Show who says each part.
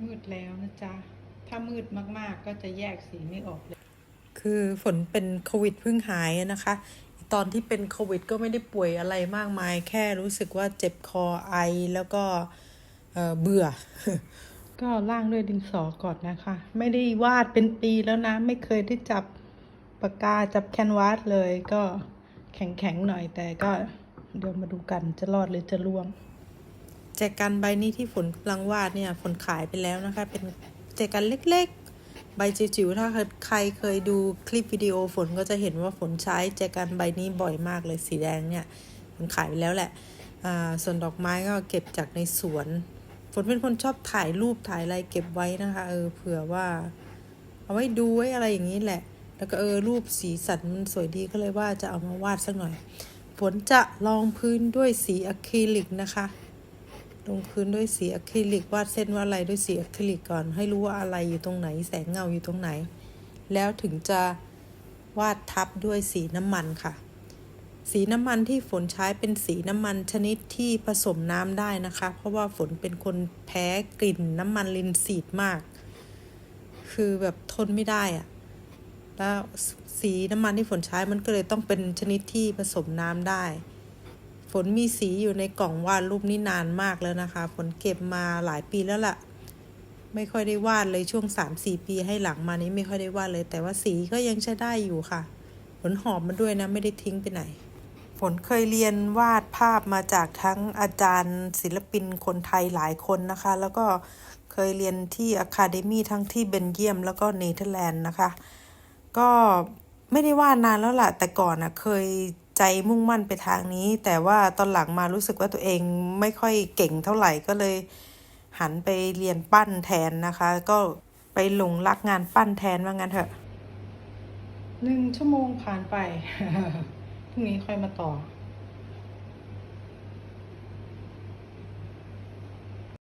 Speaker 1: มืดแล้วนะจ๊ะ ถ้ามืดมากๆก็จะแยกสีไม่ออกเลย
Speaker 2: คือฝนเป็นโควิดเพิ่งหายนะคะ ตอนที่เป็นโควิดก็ไม่ได้ป่วยอะไรมากมาย แค่รู้สึกว่าเจ็บคอไอแล้วก็เอ่อเบื่อ
Speaker 1: ก็ล่างด้วยดินสอก่อนนะคะ ไม่ได้วาดเป็นปีแล้วนะ ไม่เคยได้จับปากกาจับแคนวาสเลยก็แข็งๆหน่อยแต่ก็เดี๋ยวมาดูกันจะรอดหรือจะล่วง
Speaker 2: แจกันใบนี้ที่ฝนกำลังวาดเนี่ยฝนขายไปแล้วนะคะ เป็นแจกันเล็กๆ ใบจิ๋วๆ ถ้าใครเคยดูคลิปวิดีโอฝนก็จะเห็นว่าฝนใช้แจกันใบนี้บ่อยมากเลยสีแดงเนี่ยฝนขายไปแล้วแหละอ่าส่วนดอกไม้ก็เก็บจากในสวน ฝนเป็นคนชอบถ่ายรูปถ่ายอะไรเก็บไว้นะคะเออเผื่อว่า เอาไว้ดูไว้อะไรอย่างนี้แหละ แล้วก็เออรูปสีสันมันสวยดีก็เลยว่าจะเอามาวาดสักหน่อยฝนจะลองพื้นด้วยสีอะคริลิกนะคะ ลงพื้นด้วยสีอะคริลิกวาดเส้นวาดอะไรด้วยสีอะคริลิกก่อน ให้รู้ว่าอะไรอยู่ตรงไหน แสงเงาอยู่ตรงไหน แล้วถึงจะวาดทับด้วยสีน้ำมันค่ะ สีน้ำมันที่ฝนใช้เป็นสีน้ำมันชนิดที่ผสมน้ำได้นะคะ เพราะว่าฝนเป็นคนแพ้กลิ่นน้ำมันลินซีดมาก คือแบบทนไม่ได้อะแล้วสีน้ำมันที่ฝนใช้มันก็เลยต้องเป็นชนิดที่ผสมน้ำได้ ฝนมีสีอยู่ในกล่องวาดรูปนี่นานมากแล้วนะคะ ฝนเก็บมาหลายปีแล้วล่ะ ไม่ค่อยได้วาดเลยช่วงสามสี่ปีให้หลังมานี้ไม่ค่อยได้วาดเลย แต่ว่าสีก็ยังใช้ได้อยู่ค่ะ ฝนหอมมาด้วยนะไม่ได้ทิ้งไปไหน ฝนเคยเรียนวาดภาพมาจากทั้งอาจารย์ ศิลปินคนไทยหลายคนนะคะ แล้วก็เคยเรียนที่อะคาเดมีทั้งที่เบนเยียมแล้วก็เนเธอร์แลนด์นะคะ ก็ไม่ได้วาดนานแล้วล่ะ แต่ก่อนอะเคย ใจมุ่งมั่นไปทางนี้ แต่ว่าตอนหลังมารู้สึกว่าตัวเองไม่ค่อยเก่งเท่าไหร่ก็เลย หันไปเรียนปั้นแทนนะคะ ก็ไปหลงรักงานปั้นแทนว่างั้นเถอะ
Speaker 1: หนึ่งชั่วโมงผ่านไปพรุ่งนี้ค่อยมาต่อ